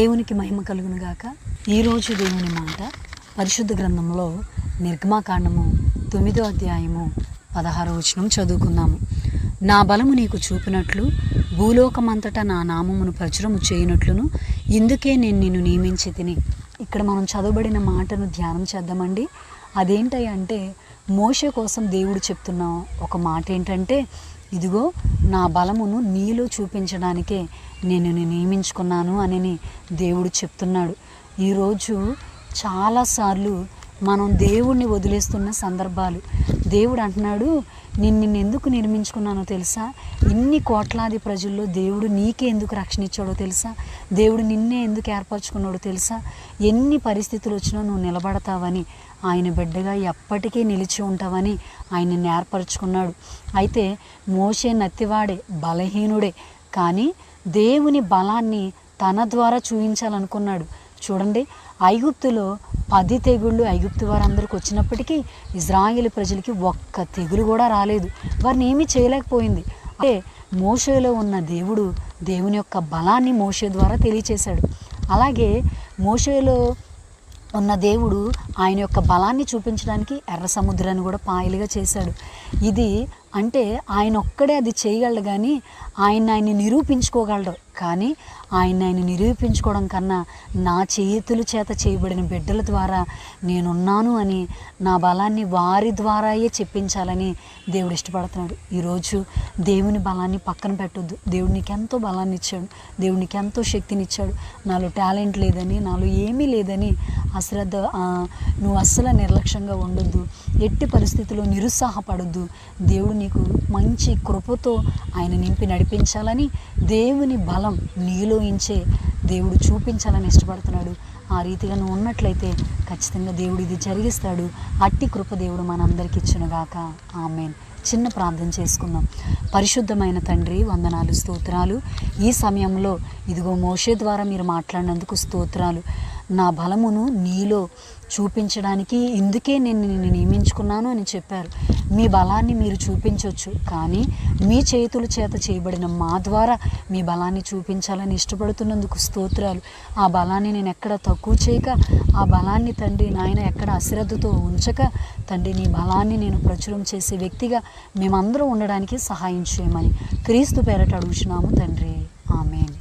దేవునికి మహిమ కలుగును గాక. ఈరోజు దేవుని మాట పరిశుద్ధ గ్రంథంలో నిర్గమాకాండము తొమ్మిదో అధ్యాయము పదహారో వచనం చదువుకుందాము. నా బలము నీకు చూపినట్లు భూలోకమంతటా నా నామమును ప్రచురము చేయనట్లును ఇందుకే నేను నిన్ను నియమించి తిని. ఇక్కడ మనం చదవబడిన మాటను ధ్యానం చేద్దామండి. అదేంటి అంటే మోషే కోసం దేవుడు చెప్తున్న ఒక మాట ఏంటంటే ఇదిగో నా బలమును నీలో చూపించడానికే నేను నిన్ను నియమించుకున్నాను అని దేవుడు చెప్తున్నాడు. ఈరోజు చాలాసార్లు మనం దేవుణ్ణి వదిలేస్తున్న సందర్భాలు. దేవుడు అంటున్నాడు నిన్ను నిన్ను ఎందుకు నిర్మించుకున్నానో తెలుసా? ఇన్ని కోట్లాది ప్రజల్లో దేవుడు నీకే ఎందుకు రక్షణ ఇచ్చాడో తెలుసా? దేవుడు నిన్నే ఎందుకు ఏర్పరచుకున్నాడో తెలుసా? ఎన్ని పరిస్థితులు వచ్చినా నువ్వు నిలబడతావని ఆయన బిడ్డగా ఎప్పటికీ నిలిచి ఉంటావని ఆయన ఏర్పరచుకున్నాడు అయితే మోసే నత్తివాడే బలహీనుడే కానీ దేవుని బలాన్ని తన ద్వారా చూపించాలనుకున్నాడు చూడండి ఐగుప్తులో పది తెగుళ్ళు ఐగుప్తు వారందరికి వచ్చినప్పటికీ ఇజ్రాయేల్ ప్రజలకి ఒక్క తెగులు కూడా రాలేదు. వారిని ఏమీ చేయలేకపోయింది. అంటే మోషేలో ఉన్న దేవుడు దేవుని యొక్క బలాన్ని మోషే ద్వారా తెలియచేశాడు. అలాగే మోషేలో ఉన్న దేవుడు ఆయన యొక్క బలాన్ని చూపించడానికి ఎర్ర సముద్రాన్ని కూడా పాయలుగా చేశాడు. ఇది అంటే ఆయన ఒక్కడే అది చేయగలడు కానీ ఆయన ఆయన్ని నిరూపించుకోగలడు. కానీ ఆయన ఆయన నిరూపించుకోవడం కన్నా నా చేతుల చేత చేయబడిన బిడ్డల ద్వారా నేనున్నాను అని నా బలాన్ని వారి ద్వారాయే చెప్పించాలని దేవుడు ఇష్టపడుతున్నాడు. ఈరోజు దేవుని బలాన్ని పక్కన పెట్టొద్దు. దేవుడు నీకు ఎంతో బలాన్ని ఇచ్చాడు. దేవుడు నీకు ఎంతో శక్తిని ఇచ్చాడు. నాలో టాలెంట్ లేదని నాలో ఏమీ లేదని అశ్రద్ధ నువ్వు అస్సలు నిర్లక్ష్యంగా ఉండొద్దు. ఎట్టి పరిస్థితుల్లో నిరుత్సాహపడొద్దు. దేవుడు నీకు మంచి కృపతో ఆయన నింపి నడిపించాలని దేవుని బలం నీలో ఇంచే దేవుడు చూపించాలని ఇష్టపడుతున్నాడు. ఆ రీతిగా నువ్వు ఉన్నట్లయితే ఖచ్చితంగా దేవుడు ఇది జరిగిస్తాడు. అట్టి కృప దేవుడు మనందరికి ఇచ్చునుగాక. ఆమెన్. చిన్న ప్రార్థన చేసుకుందాం. పరిశుద్ధమైన తండ్రి వందనాలు స్తోత్రాలు. ఈ సమయంలో ఇదిగో మోషే ద్వారా మీరు మాట్లాడినందుకు స్తోత్రాలు. నా బలమును నీలో చూపించడానికి ఇందుకే నేను నిన్ను నియమించుకున్నాను అని చెప్పారు. మీ బలాన్ని మీరు చూపించవచ్చు కానీ మీ చేతుల చేత చేయబడిన మా ద్వారా మీ బలాన్ని చూపించాలని ఇష్టపడుతున్నందుకు స్తోత్రాలు. ఆ బలాన్ని నేను ఎక్కడ తక్కువ చేయక ఆ బలాన్ని తండ్రి నాయన ఎక్కడ అశ్రద్ధతో ఉంచక తండ్రి నీ బలాన్ని నేను ప్రచురం చేసే వ్యక్తిగా మేమందరూ ఉండడానికి సహాయం చేయమని క్రీస్తు పేరట అడుగుచున్నాము తండ్రి. ఆమెన్.